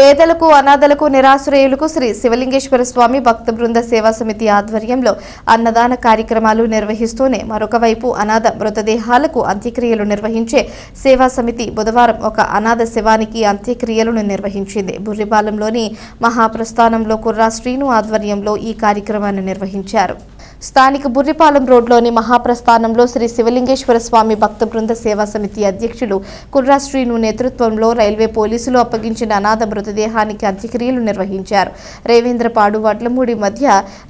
పేదలకు అనాథలకు నిరాశ్రయులకు శ్రీ శివలింగేశ్వర స్వామి భక్త బృంద సేవా సమితి ఆధ్వర్యంలో అన్నదాన కార్యక్రమాలు నిర్వహిస్తూనే మరొక వైపు అనాథ మృతదేహాలకు అంత్యక్రియలు నిర్వహించే సేవా సమితి బుధవారం ఒక అనాథ శివానికి అంత్యక్రియలను నిర్వహించింది. బుర్రిపాలెంలోని మహాప్రస్థానంలో కుర్రా శ్రీను ఆధ్వర్యంలో ఈ కార్యక్రమాన్ని నిర్వహించారు. స్థానిక బుర్రిపాలెం రోడ్లోని మహాప్రస్థానంలో శ్రీ శివలింగేశ్వర స్వామి భక్త బృంద సేవా సమితి అధ్యక్షులు కుర్రా శ్రీను నేతృత్వంలో రైల్వే పోలీసులు అప్పగించిన అనాథ మృతదేహానికి అంత్యక్రియలు నిర్వహించారు. రేవేంద్రపాడు వడ్లమూడి మధ్య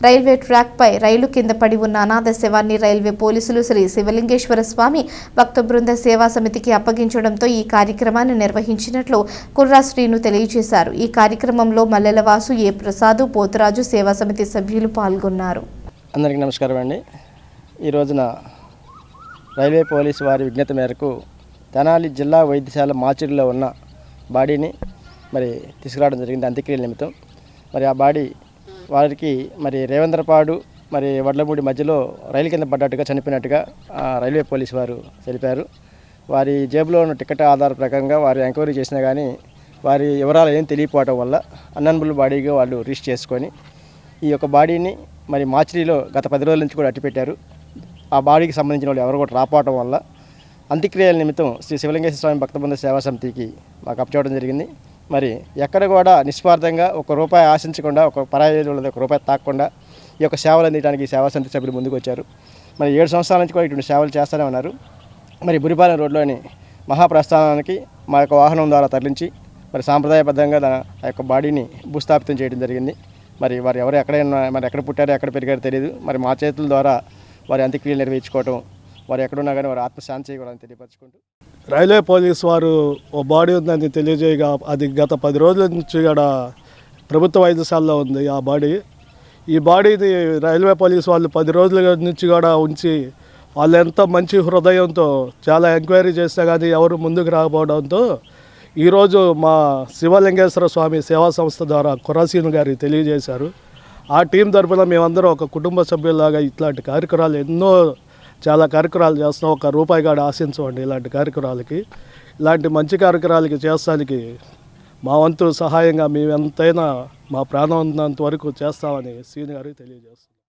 రైల్వే ట్రాక్పై రైలు కింద పడి ఉన్న అనాథ శవాన్ని రైల్వే పోలీసులు శ్రీ శివలింగేశ్వర స్వామి భక్త బృంద సేవా సమితికి అప్పగించడంతో ఈ కార్యక్రమాన్ని నిర్వహించినట్లు కుర్రా శ్రీను తెలియజేశారు. ఈ కార్యక్రమంలో మల్లెలవాసు ఏ ప్రసాదు పోతురాజు సేవా సమితి సభ్యులు పాల్గొన్నారు. అందరికీ నమస్కారం అండి. ఈ రోజున రైల్వే పోలీసు వారి విజ్ఞత మేరకు తెనాలి జిల్లా వైద్యశాల మాచిరిలో ఉన్న బాడీని మరి తీసుకురావడం జరిగింది. అంత్యక్రియల నిమిత్తం మరి ఆ బాడీ వారికి మరి రేవంద్రపాడు మరి వడ్లమూడి మధ్యలో రైలు కింద పడ్డట్టుగా చనిపోయినట్టుగా రైల్వే పోలీసు వారు తెలిపారు. వారి జేబులో ఉన్న టికెట్ ఆధార ప్రకారంగా వారు ఎంక్వైరీ చేసినా కానీ వారి వివరాలు ఏం తెలియకపోవటం వల్ల అన్నన్బుల్ బాడీగా వాళ్ళు రిజిస్టర్ చేసుకొని ఈ యొక్క బాడీని మరి మార్చిలో గత పది రోజుల నుంచి కూడా అట్టిపెట్టారు ఆ బాడీకి సంబంధించిన వాళ్ళు ఎవరు కూడా రాపోవటం వల్ల అంత్యక్రియల నిమిత్తం శ్రీ శివలింగేశ్వర స్వామి భక్తబంధ సేవా సమితికి మాకు అప్పచేయడం జరిగింది. మరి ఎక్కడ కూడా నిస్వార్థంగా ఒక రూపాయి ఆశించకుండా ఒక పరాయి ఒక రూపాయి తాకకుండా ఈ యొక్క సేవలు అందించడానికి సేవా సమితి సభ్యులు ముందుకు వచ్చారు మరి ఏడు సంవత్సరాల నుంచి కూడా ఇటువంటి సేవలు చేస్తూనే ఉన్నారు. మరి బురిపాలెం రోడ్లోని మహాప్రస్థానానికి మా యొక్క వాహనం ద్వారా తరలించి మరి సాంప్రదాయబద్ధంగా ఆ యొక్క బాడీని భూస్థాపితం చేయడం జరిగింది. మరి వారు ఎవరు ఎక్కడైనా మరి ఎక్కడ పుట్టారో ఎక్కడ పెరిగారో తెలియదు మరి మా చేతుల ద్వారా వారి అంత్యక్రియలు నిర్వహించుకోవటం వారు ఎక్కడున్నా కానీ వారు ఆత్మశాంతి చేయకూడదని తెలియపరచుకుంటూ. రైల్వే పోలీస్ వారు ఓ బాడీ ఉందని తెలియజేయగా అది గత పది రోజుల నుంచి ఇక్కడ ప్రభుత్వ వైద్యశాలలో ఉంది ఆ బాడీ. ఈ బాడీని రైల్వే పోలీస్ వాళ్ళు పది రోజుల నుంచి కూడా ఉంచి వాళ్ళు ఎంత మంచి హృదయంతో చాలా ఎంక్వైరీ చేస్తే కానీ ఎవరు ముందుకు రాకపోవడంతో ఈరోజు మా శివలింగేశ్వర స్వామి సేవా సంస్థ ద్వారా కురాసీను గారికి తెలియజేశారు. ఆ టీం తరపున మేమందరం ఒక కుటుంబ సభ్యులాగా ఇట్లాంటి కార్యక్రమాలు ఎన్నో చాలా కార్యక్రమాలు చేస్తున్నాం. ఒక రూపాయి కాడ ఆశించమండి ఇలాంటి కార్యక్రమాలకి. ఇలాంటి మంచి కార్యక్రమాలకి చేస్తానికి మా వంతు సహాయంగా మేమెంతైనా మా ప్రాణం ఉన్నంత వరకు చేస్తామని సీని గారికి తెలియజేస్తాం